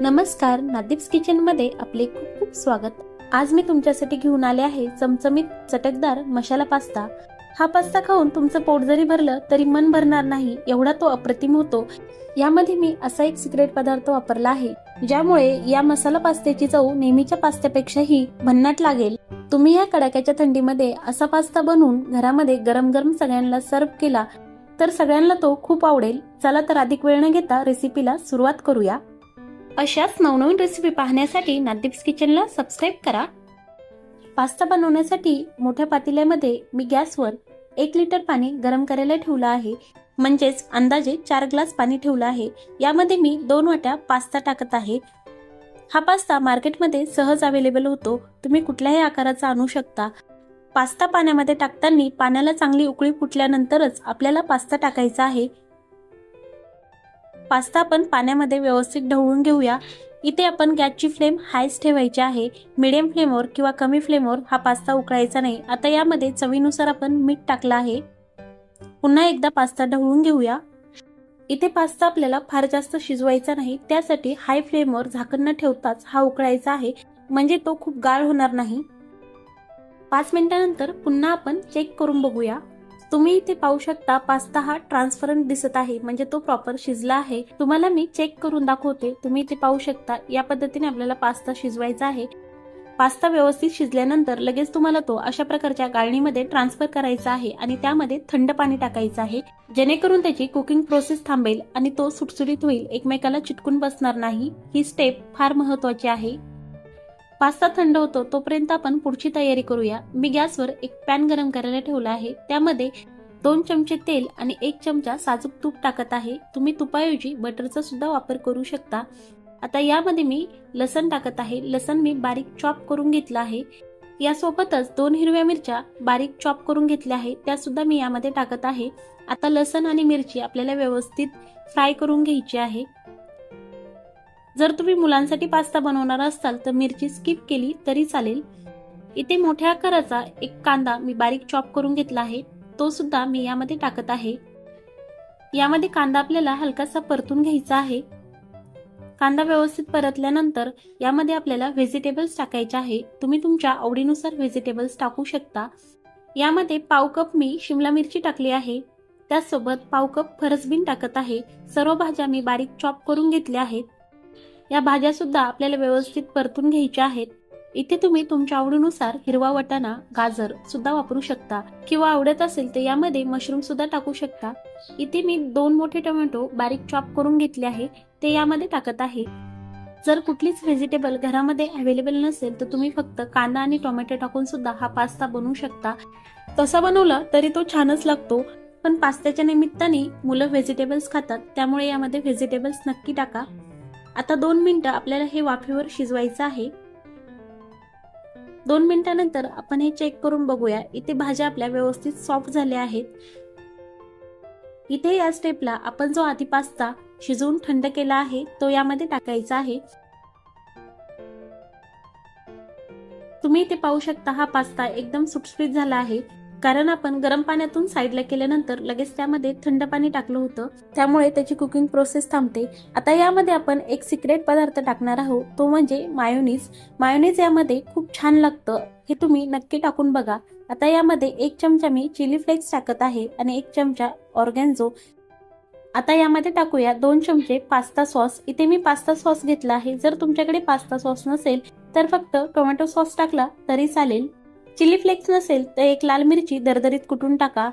नमस्कार नादीप्स किचनमध्ये आपले खूप खूप स्वागत. आज मी तुमच्यासाठी घेऊन आले आहे चमचमीत चटकदार मसाला पास्ता. हा पास्ता खाऊन तुमचं पोट जरी भरलं तरी मन भरणार नाही एवढा तो अप्रतिम होतो. यामध्ये मी असा एक सिक्रेट पदार्थ वापरला आहे ज्यामुळे या मसाला पास्त्याची चव नेहमीच्या पास्त्यापेक्षाही भन्नाट लागेल. तुम्ही या कडाक्याच्या थंडीमध्ये असा पास्ता बनवून घरामध्ये गरम गरम सगळ्यांना सर्व केला तर सगळ्यांना तो खूप आवडेल. चला तर अधिक वेळ न घेता रेसिपीला सुरुवात करूया. अशाच नवनवीन रेसिपी पाहण्यासाठी नादीप्स किचनला सबस्क्राईब करा. पास्ता बनवण्यासाठी मोठ्या पातेल्यामध्ये मी गॅसवर एक लिटर पाणी गरम करायला ठेवलं आहे. म्हणजेच अंदाजे चार ग्लास पाणी ठेवलं आहे. यामध्ये मी दोन वाट्या पास्ता टाकत आहे. हा पास्ता मार्केटमध्ये सहज अवेलेबल होतो. तुम्ही कुठल्याही आकाराचा आणू शकता. पास्ता पाण्यामध्ये टाकताना पाण्याला चांगली उकळी फुटल्यानंतरच आपल्याला पास्ता टाकायचा आहे. पास्ता आपण पाण्यामध्ये व्यवस्थित ढवळून घेऊया. इथे आपण गॅसची फ्लेम हायच ठेवायची आहे. मिडियम फ्लेमवर किंवा कमी फ्लेमवर हा पास्ता उकळायचा नाही. आता यामध्ये चवीनुसार आपण मीठ टाकलं आहे. पुन्हा एकदा पास्ता ढवळून घेऊया. इथे पास्ता आपल्याला फार जास्त शिजवायचा नाही. त्यासाठी हाय फ्लेमवर झाकण न ठेवताच हा उकळायचा आहे. म्हणजे तो खूप गाळ होणार नाही. पाच मिनिटानंतर पुन्हा आपण चेक करून बघूया. तुम्ही इथे पाहू शकता पास्ता हा ट्रान्सपरंट दिसत आहे. म्हणजे तो प्रॉपर शिजला आहे. तुम्हाला मी चेक करून दाखवते. तुम्ही इथे पाहू शकता या पद्धतीने आपल्याला पास्ता शिजवायचा आहे. पास्ता व्यवस्थित शिजल्यानंतर लगेच तुम्हाला तो अशा प्रकारच्या गाळणीमध्ये ट्रान्सफर करायचा आहे आणि त्यामध्ये थंड पाणी टाकायचं आहे. जेणेकरून त्याची कुकिंग प्रोसेस थांबेल आणि तो सुटसुटीत होईल. एकमेकाला चिटकून बसणार नाही. ही स्टेप फार महत्वाची आहे. पास्ता थंड होतो तोपर्यंत आपण पुढची तयारी करूया. मी गॅसवर एक पॅन गरम करायला ठेवला आहे. त्यामध्ये दोन चमचे तेल आणि एक चमचा साजूक तूप टाकत आहे. तुम्ही तुपाऐवजी बटरचा सुद्धा वापर करू शकता. आता यामध्ये मी लसण टाकत आहे. लसण मी बारीक चॉप करून घेतला आहे. यासोबतच दोन हिरव्या मिरच्या बारीक चॉप करून घेतल्या आहे. त्या सुद्धा मी यामध्ये टाकत आहे. आता लसण आणि मिरची आपल्याला व्यवस्थित फ्राय करून घ्यायची आहे. जर तुम्ही मुलांसाठी पास्ता बनवणार असाल तर मिरची स्किप केली तरी चालेल. इथे मोठ्या आकाराचा एक कांदा मी बारीक चॉप करून घेतला आहे. तो सुद्धा मी यामध्ये टाकत आहे. यामध्ये कांदा आपल्याला हलकासा परतून घ्यायचा आहे. कांदा व्यवस्थित परतल्यानंतर यामध्ये आपल्याला व्हेजिटेबल्स टाकायचे आहे. तुम्ही तुमच्या आवडीनुसार व्हेजिटेबल्स टाकू शकता. यामध्ये पाव कप मी शिमला मिरची टाकली आहे. त्याचसोबत पाव कप फरसबीन टाकत आहे. सर्व भाज्या मी बारीक चॉप करून घेतल्या आहेत. या भाज्या सुद्धा आपल्याला व्यवस्थित परतून घ्यायच्या आहेत. इथे तुम्ही तुमच्या आवडीनुसार हिरवा वटाणा गाजर सुद्धा वापरू शकता किंवा आवडत असेल तर यामध्ये मशरूम सुद्धा टाकू शकता. इथे मी दोन मोठे टोमॅटो बारीक चॉप करून घेतले आहे. ते यामध्ये टाकत आहे. जर कुठलीच व्हेजिटेबल घरामध्ये अवेलेबल नसेल तर तुम्ही फक्त कांदा आणि टोमॅटो टाकून सुद्धा हा पास्ता बनवू शकता. तसा बनवला तरी तो छानच लागतो पण पास्त्याच्या निमित्ताने मुलं व्हेजिटेबल्स खातात त्यामुळे यामध्ये व्हेजिटेबल्स नक्की टाका. आता दोन मिनटं आपल्याला हे वाफेवर शिजवायचं आहे. दोन मिनिटानंतर आपण हे चेक करून बघूया. इथे भाज्या आपल्या व्यवस्थित सॉफ्ट झाल्या आहेत. इथे या स्टेपला आपण जो आधी पास्ता शिजवून थंड केला आहे तो यामध्ये टाकायचा आहे. तुम्ही इथे पाहू शकता हा पास्ता एकदम सुटसुटीत झाला आहे. कारण आपण गरम पाण्यातून साईडला केल्यानंतर लगेच त्यामध्ये थंड पाणी टाकलं होतं. त्यामुळे त्याची कुकिंग प्रोसेस थांबते. आता यामध्ये आपण एक सिक्रेट पदार्थ टाकणार आहोत. तो म्हणजे मायोनीज. मायोनीज यामध्ये खूप छान लागतं. हे तुम्ही नक्की टाकून बघा. आता यामध्ये एक चमचा मी चिली फ्लेक्स टाकत आहे आणि एक चमचा ऑर्गॅन्झो. आता यामध्ये टाकूया दोन चमचे पास्ता सॉस. इथे मी पास्ता सॉस घेतला आहे. जर तुमच्याकडे पास्ता सॉस नसेल तर फक्त टोमॅटो सॉस टाकला तरी चालेल. चिली फ्लेक्स नसेल तर एक लाल मिरची दरदरीत कुटून टाका?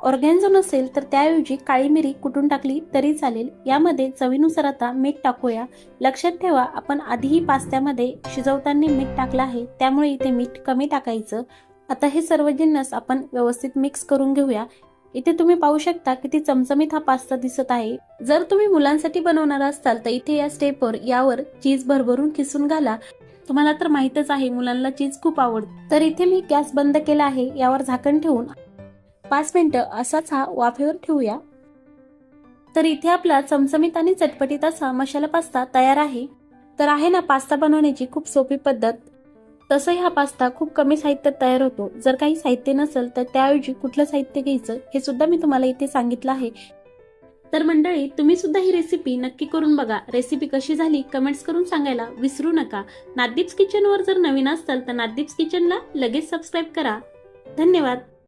ऑर्गॅन्झो नसेल तर त्याऐवजी काळी मिरी कुटून टाकली तरी चालेल. यामध्ये चवीनुसार आता मीठ टाकूया. लक्षात ठेवा आपण आधीही पास्त्यामध्ये शिजवताना मीठ टाकलं आहे त्यामुळे इथे मीठ कमी टाकायचं. आता हे सर्व जिन्नस आपण व्यवस्थित मिक्स करून घेऊया. इथे तुम्ही पाहू शकता किती चमचमीत हा पास्ता दिसत आहे. जर तुम्ही मुलांसाठी बनवणार असाल तर इथे या स्टेपवर यावर चीज भरभरून किसून घाला. तुम्हाला तर माहितच आहे मुलांना चीज खूप आवडते. तर इथे मी गॅस बंद केला आहे यावर झाकण ठेवून. पाच मिनिटं असाच हा वाफेवर ठेवूया. तर इथे आपला चमचमीत आणि चटपटीत असा मसाला पास्ता तयार आहे. तर आहे ना पास्ता बनवण्याची खूप सोपी पद्धत. तसंही हा पास्ता खूप कमी साहित्यात तयार होतो. जर काही साहित्य नसेल तर त्याऐवजी कुठलं साहित्य घ्यायचं हे सुद्धा मी तुम्हाला इथे सांगितलं आहे. तर मंडळी तुम्ही सुद्धा ही रेसिपी नक्की करून बघा. रेसिपी कशी झाली कमेंट्स करून सांगायला विसरू नका. नादीप्स किचनवर जर नवीन असाल तर नादीप्स किचनला लगेच सबस्क्राईब करा. धन्यवाद.